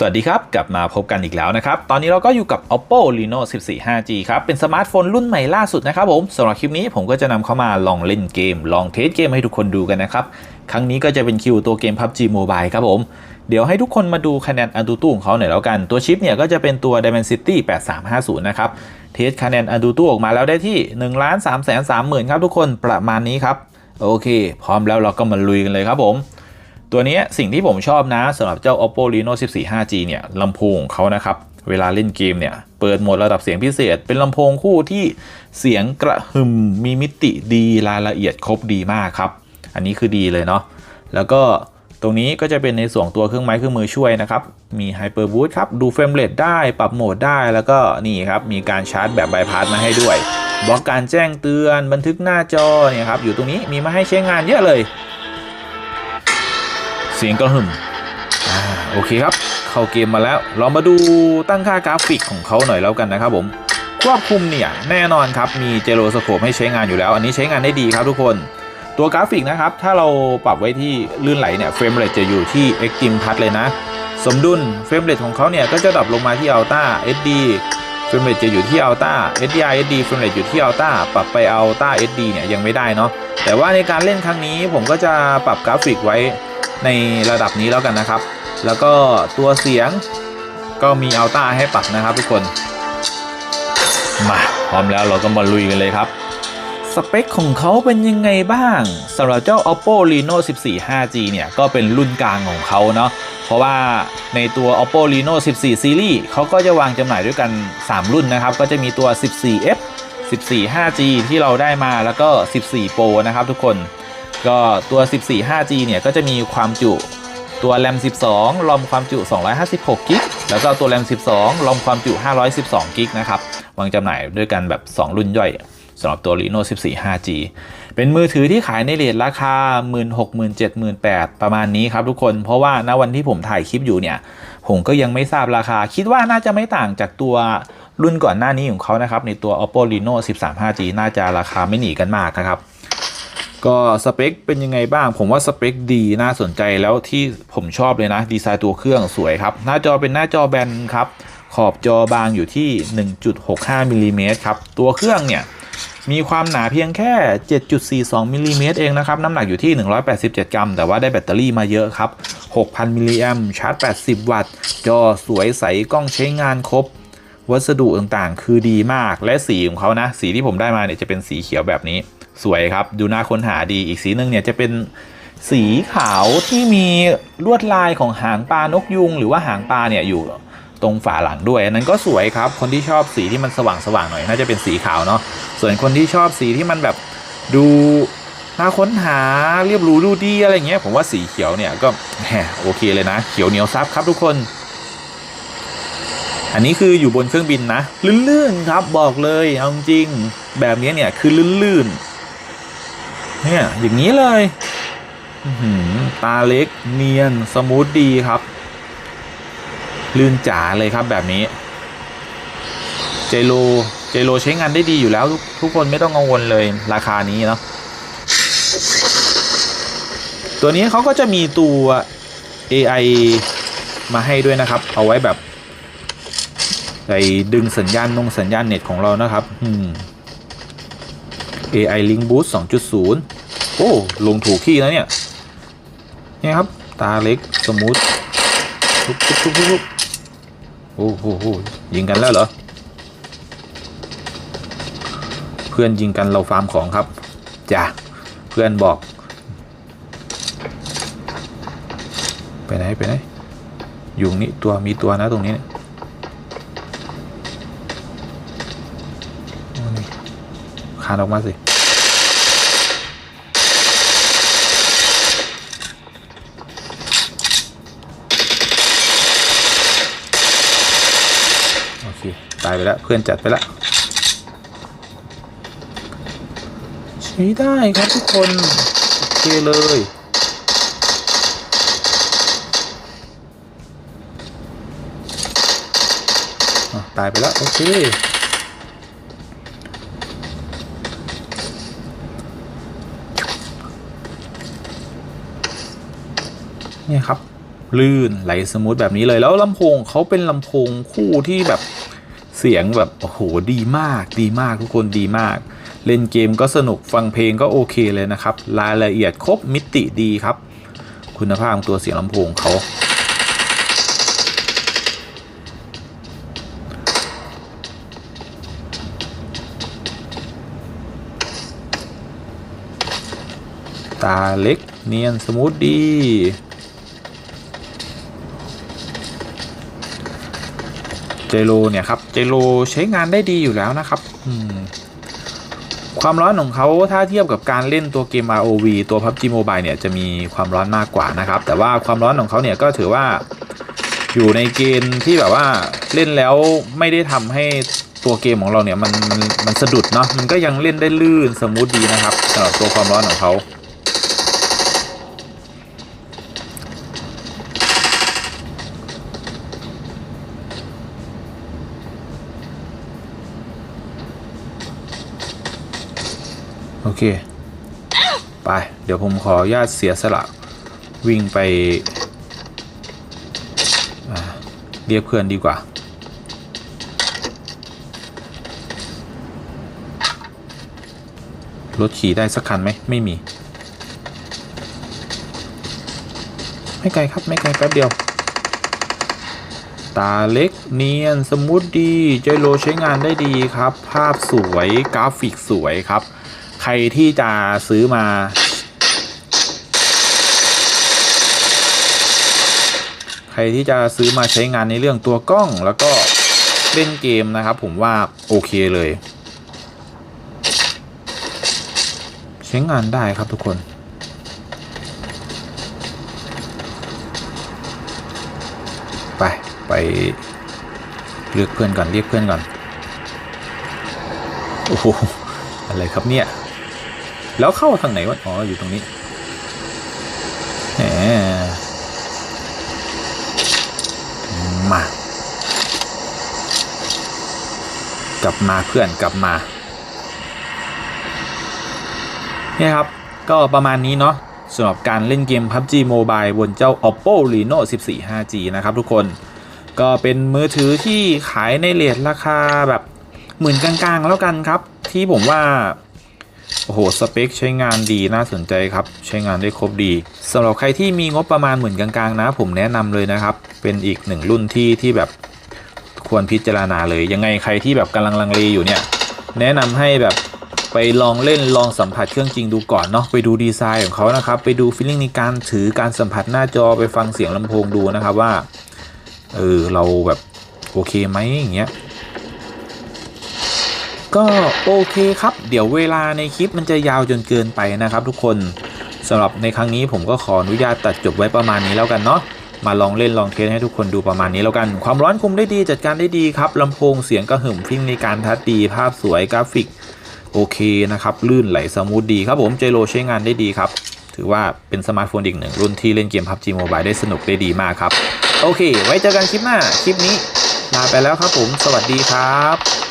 สวัสดีครับ กลับมาพบกันอีกแล้วนะครับ ตอนนี้เราก็อยู่กับ oppo reno 14 5g ครับ เป็นสมาร์ทโฟนรุ่นใหม่ล่าสุดนะครับผมสำหรับคลิปนี้ผมก็จะนำเข้ามาลองเล่นเกม ลองเทสเกมให้ทุกคนดูกันนะครับ ครั้งนี้ก็จะเป็นคิวตัวเกม PUBG Mobile ครับผม เดี๋ยวให้ทุกคนมาดูคะแนนอันตูตู้ของเขาหน่อยแล้วกัน ตัวชิปเนี่ยก็จะเป็นตัว Dimensity 8350 นะครับ เทสคะแนนอันตูตู้ออกมาแล้วได้ที่1 3 3 0 0 0 0ครับทุกคนประมาณนี้ครับ โอเค พร้อมแล้วเราก็มาลุยกันเลยครับผม ตัวนี้สิ่งที่ผมชอบนะสำหรับเจ้า oppo reno 14 5g เนี่ยลำโพงของเขานะครับ เวลาเล่นเกมเนี่ย เปิดโหมดระดับเสียงพิเศษ เป็นลำโพงคู่ที่เสียงกระหึ่มมีมิติดีรายละเอียดครบดีมากครับ อันนี้คือดีเลยเนาะแล้วก็ตรงนี้ก็จะเป็นในส่วนตัวเครื่องไม้เครื่องมือช่วยนะครับ มี Hyper Boost ครับ ดูเฟรมเรทได้ ปรับโหมดได้ แล้วก็นี่ครับ มีการชาร์จแบบบายพาสมาให้ด้วย บล็อกการแจ้งเตือน บันทึกหน้าจอเนี่ยครับ อยู่ตรงนี้มีมาให้ใช้งานเยอะเลย เสียงกระหึ่มโอเคครับ เข้าเกมมาแล้ว เรามาดูตั้งค่ากราฟิกของเขาหน่อยแล้วกันนะครับผมควบคุมเนี่ยแน่นอนครับ มีเจโรสโคปให้ใช้งานอยู่แล้ว อันนี้ใช้งานได้ดีครับทุกคนตัวกราฟิกนะครับ ถ้าเราปรับไว้ที่ลื่นไหลเนี่ยเฟรมเรทจะอยู่ที่ Extreme Touch เลยนะ สมดุลเฟรมเรทของเขาเนี่ย ก็จะดรอปลงมาที่ Ultra SD เฟรมเรทจะอยู่ที่ Ultra SDR SD เฟรมเรทอยู่ที่ Ultra ปรับไป Ultra SD เนี่ยยังไม่ได้เนาะแต่ว่าในการเล่นครั้งนี้ผมก็จะปรับกราฟิกไว้ ในระดับนี้แล้วกันนะครับ แล้วก็ตัวเสียงก็มีอัลต้าให้ปรับนะครับทุกคน มาพร้อมแล้วเราก็มาลุยกันเลยครับ สเปคของเขาเป็นยังไงบ้างสำหรับเจ้า oppo reno 14 5g เนี่ย ก็เป็นรุ่นกลางของเขาเนาะเพราะว่าในตัว oppo reno 14 series เขาก็จะวางจำหน่ายด้วยกัน 3 รุ่นนะครับ ก็จะมีตัว 14f 14 5g ที่เราได้มาแล้วก็ 14 pro นะครับทุกคน ก็ตัว 14 5g เนี่ยก็จะมีความจุตัว RAM 12 รอมความจุ 256 กิก แล้วก็ตัว RAM 12 รอมความจุ 512 กิกนะครับ วางจำหน่ายด้วยกันแบบ 2 รุ่นย่อยสำหรับตัว Reno 14 5G เป็นมือถือที่ขายในเรทราคา 16,000 78,000 ประมาณนี้ครับทุกคน เพราะว่าณวันที่ผมถ่ายคลิปอยู่เนี่ย ผมก็ยังไม่ทราบราคา คิดว่าน่าจะไม่ต่างจากตัวรุ่นก่อนหน้านี้ของเขานะครับ ในตัว Oppo Reno 13 5G น่าจะราคาไม่หนีกันมากนะครับ ก็สเปคเป็นยังไงบ้าง ผมว่าสเปคดีน่าสนใจแล้วที่ผมชอบเลยนะ ดีไซน์ตัวเครื่องสวยครับ หน้าจอเป็นหน้าจอแบนครับ ขอบจอบางอยู่ที่ 1.65มิลลิเมตรครับ ตัวเครื่องเนี่ย มีความหนาเพียงแค่ 7.42มิลลิเมตรเองนะครับ น้ำหนักอยู่ที่ 187 กรัม แต่ว่าได้แบตเตอรี่มาเยอะครับ 6,000มิลลิแอมชาร์จ 80 วัตต์ จอสวยใสกล้องใช้งานครบ วัสดุต่างๆ คือดีมากและสีของเขานะ สีที่ผมได้มาเนี่ยจะเป็นสีเขียวแบบนี้ สวยครับ ดูน่าค้นหาดีอีกสีหนึ่งเนี่ยจะเป็นสีขาวที่มีลวดลายของหางปลานกยุง หรือว่าหางปลาเนี่ยอยู่ตรงฝาหลังด้วยอันนั้นก็สวยครับ คนที่ชอบสีที่มันสว่างสว่างๆหน่อยน่าจะเป็นสีขาวเนาะส่วนคนที่ชอบสีที่มันแบบดูน่าค้นหาเรียบหรูดูดีอะไรเงี้ยผมว่าสีเขียวเนี่ยก็แหมโอเคเลยนะ เขียวเหนียวซับครับทุกคน อันนี้คืออยู่บนเครื่องบินนะลื่นๆครับบอกเลยเอาจริงแบบนี้เนี่ยคือลื่นๆ เนี่ยอย่างนี้เลยตาเล็กเนียนสมูทดีครับ ลื่นจ๋าเลยครับแบบนี้ เจโลเจโลใช้งานได้ดีอยู่แล้วทุกทุกคนไม่ต้องกังวลเลยราคานี้เนาะตัวนี้เขาก็จะมีตัว AI มาให้ด้วยนะครับ เอาไว้แบบไปดึงสัญญาณนงสัญญาณเน็ตของเรานะครับ อืม AI Link Boost 2.0 โอ้ ลงถูกที่แล้วเนี่ย เนี่ยครับ ตาเล็ก สมูททุบทุบทุบทุบโอ้โหยิงกันแล้วเหรอ เพื่อนยิงกันเราฟาร์มของครับ จ้ะ เพื่อนบอก ไปไหน ไปไหน อยู่นี่ตัวมีตัวนะตรงนี้ คานออกมาสิ โอเค ตายไปแล้ว เพื่อนจัดไปแล้วใช้ได้ครับทุกคน โอเคเลยตายไปแล้ว โอเค เนี่ยครับลื่นไหลสมูทแบบนี้เลยแล้วลำโพงเขาเป็นลำโพงคู่ที่แบบเสียงแบบโอ้โหดีมาก ดีมากทุกคนดีมาก เล่นเกมก็สนุกฟังเพลงก็โอเคเลยนะครับ รายละเอียดครบมิติดีครับ คุณภาพของตัวเสียงลำโพงเขาตาเล็กเนียนสมูทดี เจโรเนี่ยครับเจโรใช้งานได้ดีอยู่แล้วนะครับความร้อนของเขาถ้าเทียบกับการเล่นตัวเกม ROV ตัว PUBG Mobile เนี่ยจะมีความร้อนมากกว่านะครับ แต่ว่าความร้อนของเขาเนี่ยก็ถือว่าอยู่ในเกณฑ์ที่แบบว่าเล่นแล้วไม่ได้ทำให้ตัวเกมของเราเนี่ยมันมันมันสะดุดเนาะมันก็ยังเล่นได้ลื่นสมูทดีนะครับสำหรับตัวความร้อนของเขา อเค ไป เดี๋ยวผมขอญาตเสียสละ วิ่งไปเรียกเพื่อนดีกว่า รถขี่ได้สักคันไหม ไม่มี ไม่ไกลครับ ไม่ไกลแป๊บเดียว ตาเล็กเนียน สมูทดีเจโลใช้งานได้ดีครับ ภาพสวย กราฟิกสวยครับ รที่จะซื้อมา ใครที่จะซื้อมาใช้งานในเรื่องตัวกล้องแล้วก็เล่นเกมนะครับ ผมว่าโอเคเลย ใช้งานได้ครับทุกคนไป ไปเลือกเพื่อนก่อนเรียกเพื่อนก่อน โอ้โห อะไรครับเนี่ย แล้วเข้าทางไหนวะ อ๋อ อยู่ตรงนี้แหมมา กลับมาเพื่อนกลับมาเนี่ยครับ ก็ประมาณนี้เนาะสำหรับการเล่นเกม PUBG Mobile บนเจ้า Oppo Reno 14 5G นะครับทุกคน ก็เป็นมือถือที่ขายในเลทราคาแบบหมื่นกลางๆ แล้วกันครับ ที่ผมว่า โอ้โห สเปคใช้งานดีน่าสนใจครับ ใช้งานได้ครบดีสำหรับใครที่มีงบประมาณหมื่นกลางๆนะ ผมแนะนำเลยนะครับ เป็นอีกหนึ่งรุ่นที่ที่แบบควรพิจารณาเลย ยังไงใครที่แบบกำลังลังเลอยู่เนี่ย แนะนำให้แบบไปลองเล่นลองสัมผัสเครื่องจริงดูก่อนเนาะไปดูดีไซน์ของเขานะครับ ไปดูฟีลลิ่งในการถือการสัมผัสหน้าจอไปฟังเสียงลำโพงดูนะครับว่าเออเราแบบโอเคไหมอย่างเงี้ย ก็โอเคครับ เดี๋ยวเวลาในคลิปมันจะยาวจนเกินไปนะครับ ทุกคนสำหรับในครั้งนี้ผมก็ขออนุญาตตัดจบไว้ประมาณนี้แล้วกันเนาะมาลองเล่นลองเทสให้ทุกคนดูประมาณนี้แล้วกัน ความร้อนคุมได้ดีจัดการได้ดีครับลำโพงเสียงกระหึ่มฟิ้งในการทัดดีภาพสวยกราฟิกโอเคนะครับลื่นไหลสมูทดีครับผมเจโรใช้งานได้ดีครับถือว่าเป็นสมาร์ทโฟนอีกหนึ่งรุ่นที่เล่นเกม PUBG Mobile ได้สนุกได้ดีมากครับ โอเค ไว้เจอกันคลิปหน้า คลิปนี้ลาไปแล้วครับผม สวัสดีครับ